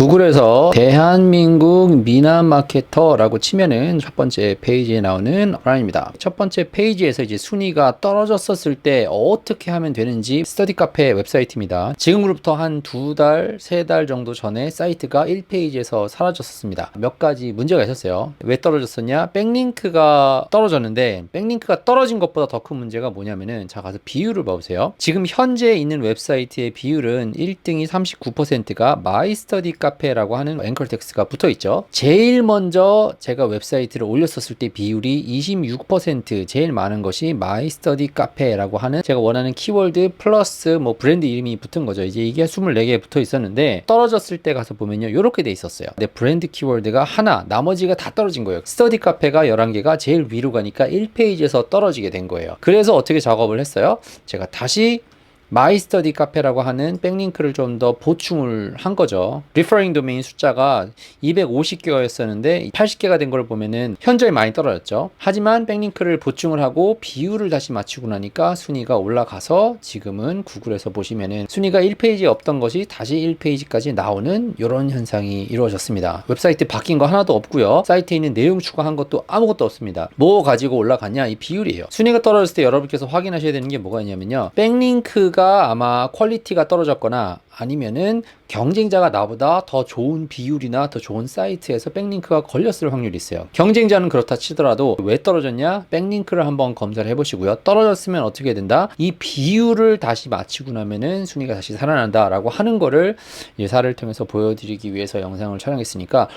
구글에서 대한민국 미남 마케터라고 치면은 첫 번째 페이지에 나오는 라인입니다. 첫 번째 페이지에서 이제 순위가 떨어졌었을 때 어떻게 하면 되는지 스터디 카페 웹사이트입니다. 지금으로부터 한 두 달, 세 달 정도 전에 사이트가 1페이지에서 사라졌었습니다. 몇 가지 문제가 있었어요. 왜 떨어졌었냐? 백링크가 떨어졌는데 백링크가 떨어진 것보다 더 큰 문제가 뭐냐면은 자 가서 비율을 봐보세요. 지금 현재 있는 웹사이트의 비율은 1등이 39%가 마이스터디 카페 라고 하는 앵커 텍스트가 붙어 있죠. 제일 먼저 제가 웹사이트를 올렸었을 때 비율이 26% 제일 많은 것이 마이 스터디 카페라고 하는 제가 원하는 키워드 플러스 뭐 브랜드 이름이 붙은 거죠. 이제 이게 24개 붙어 있었는데 떨어졌을 때 가서 보면요. 이렇게 돼 있었어요. 근데 브랜드 키워드가 하나, 나머지가 다 떨어진 거예요. 스터디 카페가 11개가 제일 위로 가니까 1페이지에서 떨어지게 된 거예요. 그래서 어떻게 작업을 했어요? 제가 다시 마이스터디 카페라고 하는 백링크를 좀 더 보충을 한 거죠. 리퍼링 도메인 숫자가 250개였었는데 80개가 된 걸 보면은 현저히 많이 떨어졌죠. 하지만 백링크를 보충을 하고 비율을 다시 맞추고 나니까 순위가 올라가서 지금은 구글에서 보시면은 순위가 1페이지에 없던 것이 다시 1페이지까지 나오는 이런 현상이 이루어졌습니다. 웹사이트 바뀐 거 하나도 없고요. 사이트에 있는 내용 추가한 것도 아무것도 없습니다. 뭐 가지고 올라갔냐? 이 비율이에요. 순위가 떨어졌을 때 여러분께서 확인하셔야 되는 게 뭐가 있냐면요. 백링크가 아마 퀄리티가 떨어졌거나 아니면은 경쟁자가 나보다 더 좋은 비율이나 더 좋은 사이트에서 백링크가 걸렸을 확률이 있어요. 경쟁자는 그렇다 치더라도 왜 떨어졌냐? 백링크를 한번 검사를 해보시고요. 떨어졌으면 어떻게 된다? 이 비율을 다시 맞추고 나면은 순위가 다시 살아난다라고 하는 거를 예사를 통해서 보여드리기 위해서 영상을 촬영했으니까